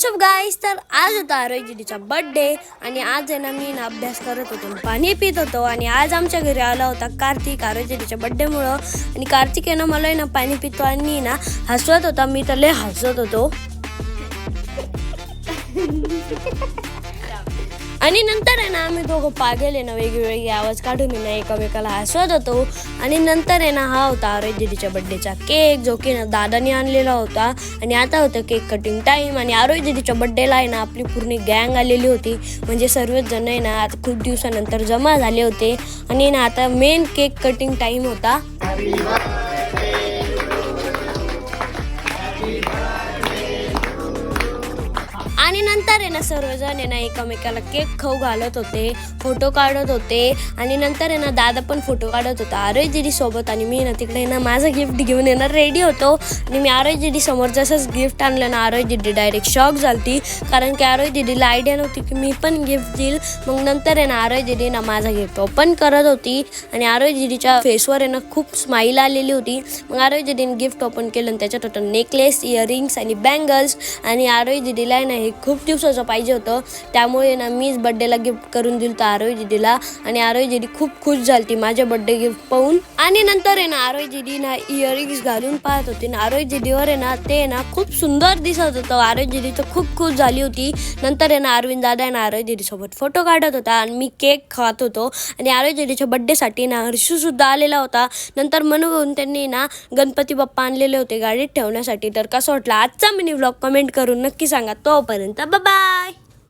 WhatsApp गाईस तर आज होता आरोजीचा बड्डे आणि आज आहे ना मी ना अभ्यास करत होतो. पाणी पित होतो आणि आज आमच्या घरी आला होता कार्तिक आरोजीच्या बड्डेमुळं आणि कार्तिक आहे ना मला आहे ना पाणी पितो आणि ना हसवत होता. मी तर लय हसत होतो. आणि नंतर आहे ना आम्ही दोघं पागेले ना वेगवेगळे आवाज काढून ना एकामेकाला हसवत होतो. आणि नंतर आहे ना हा होता अरे दिदीच्या बड्डेचा केक जो की ना दादाने आणलेला होता. आणि आता होतं केक कटिंग टाईम आणि आरोग्य दिदीच्या बड्डेला आहे ना आपली पूर्ण गँग आलेली होती. म्हणजे सर्वच जण आहे ना आता खूप दिवसानंतर जमा झाले होते. आणि ना आता मेन केक कटिंग टाईम होता. आणि नंतर आहे ना सर्वजण आहे ना एकमेकाला केक खाऊ घालत होते फोटो काढत होते आणि नंतर आहे ना दादा पण फोटो काढत होता आरोय दिदी सोबत आणि मी ना तिकडे ना माझं गिफ्ट घेऊन येणार रेडी होतो आणि मी आरोय दिदी समोर जसंच गिफ्ट आणलं ना आरोय दिदी डायरेक्ट शॉक झालती कारण की आरोय दिदीला आयडिया नव्हती की मी पण गिफ्ट देईल मग नंतर आहे ना आरोय दिदी ना माझा गिफ्ट ओपन करत होती आणि आरोय दिदीच्या फेसवर आहे ना खूप स्माईल आलेली होती मग आरोय दिदीने गिफ्ट ओपन केलं आणि त्याच्यात होतं नेकलेस इयरिंग्स आणि बँगल्स आणि आरोय दिदीला आहे ना हे खूप दिवसाचं पाहिजे होतं. त्यामुळे ना मीच बड्डेला गिफ्ट करून दिलं होतं आरोही दिदीला. आणि आरोही दिदी खूप खुश झाली ती माझ्या बड्डे गिफ्ट पाहून. आणि नंतर आहे ना आरोही दिदी ना इयरिंग्स घालून पाहत होती. ना आरोही दिदीवर आहे ना ते आहे ना खूप सुंदर दिसत होतं. आरोही दिदी तर खूप खुश झाली होती. नंतर आहे ना अरविंद दादा आहे ना आरोय दिदीसोबत फोटो काढत होता. आणि मी केक खात होतो. आणि आरोही दिदीच्या बड्डेसाठी ना हर्षूसुद्धा आलेला होता. नंतर म्हणून त्यांनी ना गणपती बाप्पा आणलेले होते गाडीत ठेवण्यासाठी. तर कसं वाटलं? आजचा मिनी व्लॉग कमेंट करून नक्की सांगा. तोपर्यंत 的，拜拜。